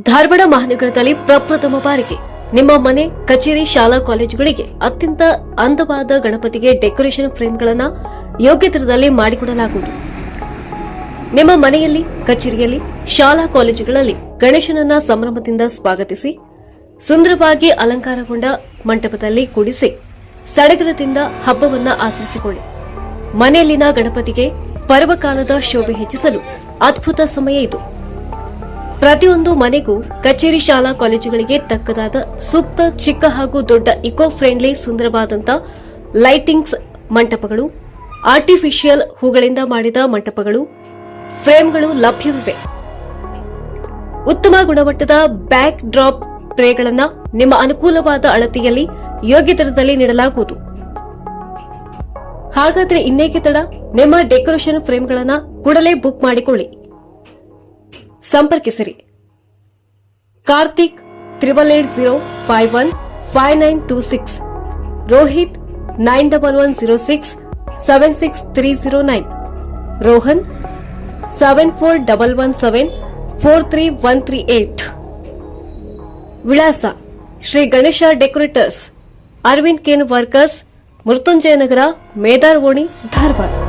ಧಾರವಾಡ ಮಹಾನಗರದಲ್ಲಿ ಪ್ರಪ್ರಥಮ ಬಾರಿಗೆ ನಿಮ್ಮ ಮನೆ, ಕಚೇರಿ, ಶಾಲಾ ಕಾಲೇಜುಗಳಿಗೆ ಅತ್ಯಂತ ಅಂದವಾದ ಗಣಪತಿಗೆ ಡೆಕೋರೇಷನ್ ಫ್ರೇಮ್ಗಳನ್ನು ಯೋಗ್ಯ ದರದಲ್ಲಿ ಮಾಡಿಕೊಡಲಾಗುವುದು. ನಿಮ್ಮ ಮನೆಯಲ್ಲಿ, ಕಚೇರಿಯಲ್ಲಿ, ಶಾಲಾ ಕಾಲೇಜುಗಳಲ್ಲಿ ಗಣೇಶನನ್ನ ಸಂಭ್ರಮದಿಂದ ಸ್ವಾಗತಿಸಿ, ಸುಂದರವಾಗಿ ಅಲಂಕಾರಗೊಂಡ ಮಂಟಪದಲ್ಲಿ ಕೂಡಿಸಿ, ಸಡಗರದಿಂದ ಹಬ್ಬವನ್ನ ಆಚರಿಸಿಕೊಳ್ಳಿ. ಮನೆಯಲ್ಲಿನ ಗಣಪತಿಗೆ ಪರ್ವಕಾಲದ ಶೋಭೆ ಹೆಚ್ಚಿಸಲು ಅದ್ಭುತ ಸಮಯ ಇದು. ಪ್ರತಿಯೊಂದು ಮನೆಗೂ ಕಚೇರಿ ಶಾಲಾ ಕಾಲೇಜುಗಳಿಗೆ ತಕ್ಕದಾದ ಸೂಕ್ತ, ಚಿಕ್ಕ ಹಾಗೂ ದೊಡ್ಡ ಇಕೋ ಫ್ರೆಂಡ್ಲಿ ಸುಂದರವಾದಂಥ ಲೈಟಿಂಗ್ಸ್ ಮಂಟಪಗಳು ಆರ್ಟಿಫಿಷಿಯಲ್ ಹೂಗಳಿಂದ ಮಾಡಿದ ಮಂಟಪಗಳು ಫ್ರೇಮ್ಗಳು ಲಭ್ಯವಿವೆ. ಉತ್ತಮ ಗುಣಮಟ್ಟದ ಬ್ಯಾಕ್ ಡ್ರಾಪ್ ಪ್ರೇಗಳನ್ನು ನಿಮ್ಮ ಅನುಕೂಲವಾದ ಅಳತೆಯಲ್ಲಿ ಯೋಗ್ಯ ದರದಲ್ಲಿ ನೀಡಲಾಗುವುದು. ಹಾಗಾದ್ರೆ ಇನ್ನೇಕೆ ತಡ? ನಿಮ್ಮ ಡೆಕೋರೇಷನ್ ಫ್ರೇಮ್ಗಳನ್ನು ಕೂಡಲೇ ಬುಕ್ ಮಾಡಿಕೊಳ್ಳಿ. ಸಂಪರ್ಕಿಸಿರಿ. Karthik triple eight zero five one five nine two six Rohit nine double one zero six seven six three zero nine Rohan seven four double one seven four three one three eight ವಿಳಾಸ Shri Ganesha decorators, Aravind cane workers, Mrityunjaya Nagar Medar ಓಣಿ Dharwad.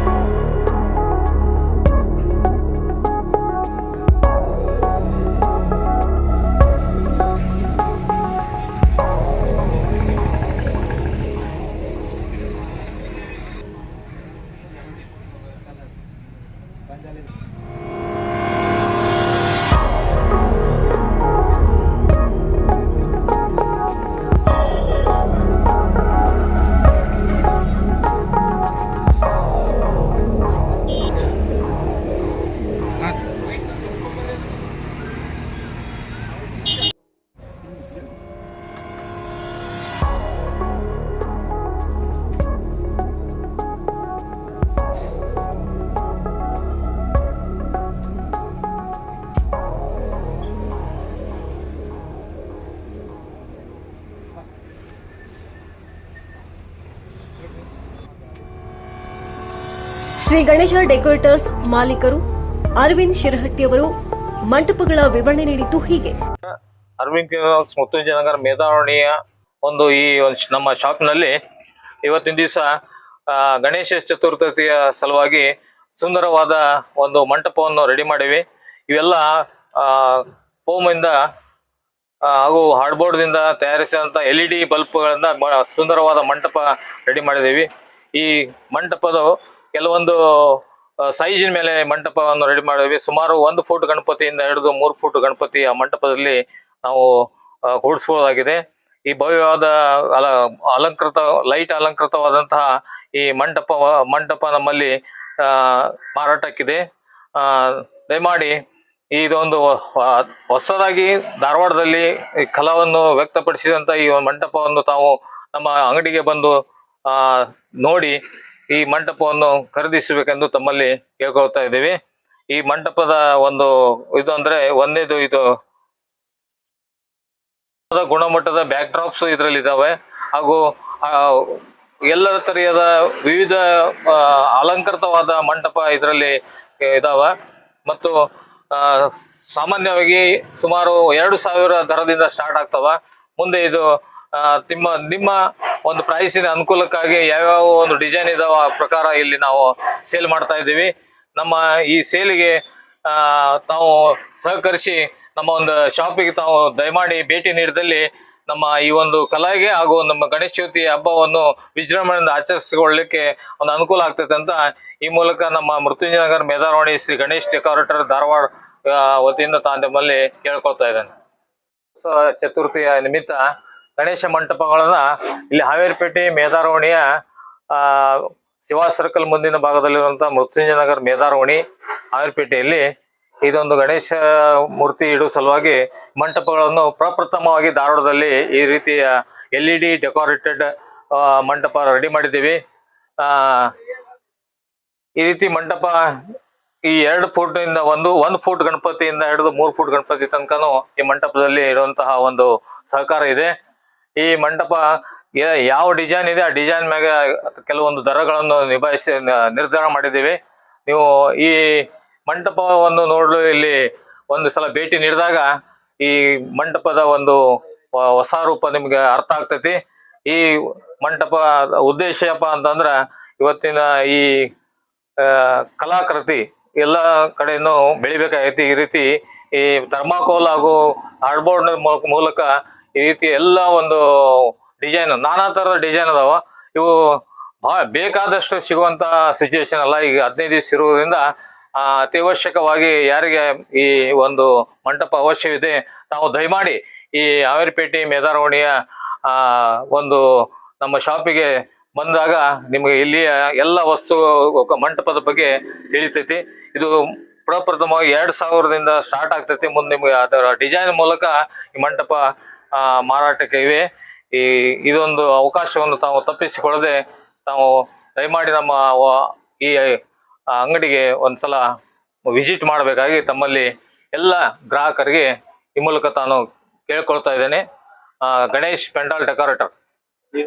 Shri Ganesha decorators ಮಾಲೀಕರು ಅರವಿಂದ್ ಶಿರಹಟ್ಟಿಯವರು ಮಂಟಪಗಳ ವಿವರಣೆ ನೀಡಿದ್ದು ಹೀಗೆ. Arvind clinics ಮುತ್ತುಂಜಯ ನಗರ ಮೇಧಾವಣಿಯ ಒಂದು ಈ ಒಂದು ನಮ್ಮ ಶಾಪ್ನಲ್ಲಿ ಇವತ್ತಿನ ದಿವಸ ಗಣೇಶ ಚತುರ್ಥಿಯ ಸಲುವಾಗಿ ಸುಂದರವಾದ ಒಂದು ಮಂಟಪವನ್ನು ರೆಡಿ ಮಾಡಿವಿ. ಇವೆಲ್ಲ ಫೋಮ್ ಇಂದ ಹಾಗೂ ಹಾರ್ಡ್ಬೋರ್ಡ್ದಿಂದ ತಯಾರಿಸಿದಂಥ ಎಲ್ ಇ ಡಿ ಬಲ್ಬ್ಗಳಿಂದ ಸುಂದರವಾದ ಮಂಟಪ ರೆಡಿ ಮಾಡಿದ್ದೀವಿ. ಈ ಮಂಟಪದ ಕೆಲವೊಂದು ಸೈಜಿನ ಮೇಲೆ ಮಂಟಪವನ್ನು ರೆಡಿ ಮಾಡಿದ್ವಿ. ಸುಮಾರು ಒಂದು ಫೂಟ್ ಗಣಪತಿಯಿಂದ ಹಿಡಿದು ಮೂರು ಫೂಟ್ ಗಣಪತಿ ಆ ಮಂಟಪದಲ್ಲಿ ನಾವು ಕೂಡಿಸ್ಬೋದಾಗಿದೆ. ಈ ಭವ್ಯವಾದ ಅಲ, ಅಲಂಕೃತ, ಲೈಟ್ ಅಲಂಕೃತವಾದಂತಹ ಈ ಮಂಟಪ ಮಂಟಪ ನಮ್ಮಲ್ಲಿ ಮಾರಾಟಕ್ಕಿದೆ. ದಯಮಾಡಿ ಇದೊಂದು ಹೊಸದಾಗಿ ಧಾರವಾಡದಲ್ಲಿ ಈ ಕಲಾವನ್ನು ವ್ಯಕ್ತಪಡಿಸಿದಂಥ ಈ ಮಂಟಪವನ್ನು ತಾವು ನಮ್ಮ ಅಂಗಡಿಗೆ ಬಂದು ನೋಡಿ ಈ ಮಂಟಪವನ್ನು ಖರೀದಿಸಬೇಕೆಂದು ತಮ್ಮಲ್ಲಿ ಕೇಳ್ಕೊಳ್ತಾ ಇದ್ದೀವಿ. ಈ ಮಂಟಪದ ಒಂದು ಇದು ಅಂದ್ರೆ ಒಂದೇದು ಇದು ಗುಣಮಟ್ಟದ ಬ್ಯಾಕ್ ಡ್ರಾಪ್ಸ್ ಇದರಲ್ಲಿ ಇದಾವೆ. ಹಾಗೂ ಎಲ್ಲ ತರಹದ ವಿವಿಧ ಅಲಂಕೃತವಾದ ಮಂಟಪ ಇದರಲ್ಲಿ ಇದಾವ. ಮತ್ತು ಸಾಮಾನ್ಯವಾಗಿ ಸುಮಾರು ಎರಡು ಸಾವಿರ ದರದಿಂದ ಸ್ಟಾರ್ಟ್ ಆಗ್ತವ. ಮುಂದೆ ಇದು ನಿಮ್ಮ ನಿಮ್ಮ ಒಂದು ಪ್ರೈಸಿನ ಅನುಕೂಲಕ್ಕಾಗಿ ಯಾವ್ಯಾವ ಒಂದು ಡಿಸೈನ್ ಇದಾವ ಪ್ರಕಾರ ಇಲ್ಲಿ ನಾವು ಸೇಲ್ ಮಾಡ್ತಾ ಇದ್ದೀವಿ. ನಮ್ಮ ಈ ಸೇಲಿಗೆ ತಾವು ಸಹಕರಿಸಿ ನಮ್ಮ ಒಂದು ಶಾಪಿಗೆ ತಾವು ದಯಮಾಡಿ ಭೇಟಿ ನೀಡಿದಲ್ಲಿ ನಮ್ಮ ಈ ಒಂದು ಕಲೆಗೆ ಹಾಗೂ ನಮ್ಮ ಗಣೇಶ ಚೌತಿ ಹಬ್ಬವನ್ನು ವಿಜೃಂಭಣೆಯಿಂದ ಆಚರಿಸಿಕೊಳ್ಳಲಿಕ್ಕೆ ಒಂದು ಅನುಕೂಲ ಆಗ್ತೈತೆ ಅಂತ ಈ ಮೂಲಕ ನಮ್ಮ ಮೃತ್ಯುಂಜಯನಗರ ಮೇಧಾವಣಿ ಶ್ರೀ ಗಣೇಶ್ ಡೆಕೋರೇಟರ್ ಧಾರವಾಡ ವತಿಯಿಂದ ತಾನು ನಿಮ್ಮಲ್ಲಿ ಕೇಳ್ಕೊಳ್ತಾ ಇದ್ದೇನೆ. ಚತುರ್ಥಿಯ ನಿಮಿತ್ತ ಗಣೇಶ ಮಂಟಪಗಳನ್ನ ಇಲ್ಲಿ ಹಾವೇರಿಪೇಟೆ ಮೇಧಾರವಣಿಯ ಆ, ಶಿವಾ ಸರ್ಕಲ್ ಮುಂದಿನ ಭಾಗದಲ್ಲಿರುವಂತಹ ಮೃತ್ಯುಂಜಯ ನಗರ್ ಮೇಧಾರವಣಿ ಹಾವೇರಿಪೇಟೆಯಲ್ಲಿ ಇದೊಂದು ಗಣೇಶ ಮೂರ್ತಿ ಇಡುವ ಸಲುವಾಗಿ ಮಂಟಪಗಳನ್ನು ಪ್ರಪ್ರಥಮವಾಗಿ ಧಾರವಾಡದಲ್ಲಿ ಈ ರೀತಿಯ ಎಲ್ ಇ ಡಿ ಡೆಕೋರೇಟೆಡ್ ಮಂಟಪ ರೆಡಿ ಮಾಡಿದ್ದೀವಿ. ಆ, ಈ ರೀತಿ ಮಂಟಪ ಈ ಎರಡು ಫುಟ್ ಇಂದ ಒಂದು ಒಂದು ಫುಟ್ ಗಣಪತಿಯಿಂದ ಹಿಡಿದು ಮೂರು ಫೂಟ್ ಗಣಪತಿ ತನಕನೂ ಈ ಮಂಟಪದಲ್ಲಿ ಇರುವಂತಹ ಒಂದು ಸಹಕಾರ ಇದೆ. ಈ ಮಂಟಪ ಯಾವ ಡಿಸೈನ್ ಇದೆ, ಆ ಡಿಸೈನ್ ಮ್ಯಾಗ ಕೆಲವೊಂದು ದರಗಳನ್ನು ನಿಭಾಯಿಸಿ, ನಿರ್ಧಾರ ಮಾಡಿದ್ದೀವಿ. ನೀವು ಈ ಮಂಟಪವನ್ನು ನೋಡಲು ಇಲ್ಲಿ ಒಂದು ಸಲ ಭೇಟಿ ನೀಡಿದಾಗ ಈ ಮಂಟಪದ ಒಂದು ಹೊಸ ರೂಪ ನಿಮ್ಗೆ ಅರ್ಥ ಆಗ್ತೈತಿ. ಈ ಮಂಟಪ ಉದ್ದೇಶ ಏನಪ್ಪ ಅಂತಂದ್ರ ಇವತ್ತಿನ ಈ ಕಲಾಕೃತಿ ಎಲ್ಲ ಕಡೆಯೂ ಬೆಳಿಬೇಕಾಗೈತಿ. ಈ ರೀತಿ ಈ ಥರ್ಮಾಕೋಲ್ ಹಾಗೂ ಹಾರ್ಡ್ಬೋರ್ಡ್ ಮೂಲಕ ಈ ರೀತಿ ಎಲ್ಲ ಒಂದು ಡಿಸೈನ್, ನಾನಾ ಥರದ ಡಿಸೈನ್ ಅದಾವ. ಇವು ಭಾಳ ಬೇಕಾದಷ್ಟು ಸಿಗುವಂಥ ಸಿಚುವೇಶನ್ ಅಲ್ಲ. ಈಗ ಹದಿನೈದು ದಿವಸ ಇರುವುದರಿಂದ ಅತ್ಯವಶ್ಯಕವಾಗಿ ಯಾರಿಗೆ ಈ ಒಂದು ಮಂಟಪ ಅವಶ್ಯವಿದೆ, ತಾವು ದಯಮಾಡಿ ಈ ಹಾವೇರಿಪೇಟೆ ಮೇಧಾರವಣಿಯ ಒಂದು ನಮ್ಮ ಶಾಪಿಗೆ ಬಂದಾಗ ನಿಮಗೆ ಇಲ್ಲಿಯ ಎಲ್ಲ ವಸ್ತು ಮಂಟಪದ ಬಗ್ಗೆ ತಿಳಿತೈತಿ. ಇದು ಪ್ರಪ್ರಥಮವಾಗಿ ಎರಡು ಸಾವಿರದಿಂದ ಸ್ಟಾರ್ಟ್ ಆಗ್ತೈತಿ. ಮುಂದೆ ನಿಮಗೆ ಅದರ ಡಿಸೈನ್ ಮೂಲಕ ಈ ಮಂಟಪ ಮಾರಾಟಕ್ಕೆ ಇವೆ. ಈ, ಇದೊಂದು ಅವಕಾಶವನ್ನು ತಾವು ತಪ್ಪಿಸಿಕೊಳ್ಳದೆ ತಾವು ದಯಮಾಡಿ ನಮ್ಮ ಈ ಅಂಗಡಿಗೆ ಅಂಗಡಿಗೆ ಒಂದ್ಸಲ ವಿಸಿಟ್ ಮಾಡಬೇಕಾಗಿ ತಮ್ಮಲ್ಲಿ ಎಲ್ಲ ಗ್ರಾಹಕರಿಗೆ ಈ ಮೂಲಕ ತಾನು ಕೇಳ್ಕೊಳ್ತಾ ಇದ್ದೇನೆ. ಗಣೇಶ್ ಪೆಂಡಾಲ್ ಡೆಕೋರೇಟರ್.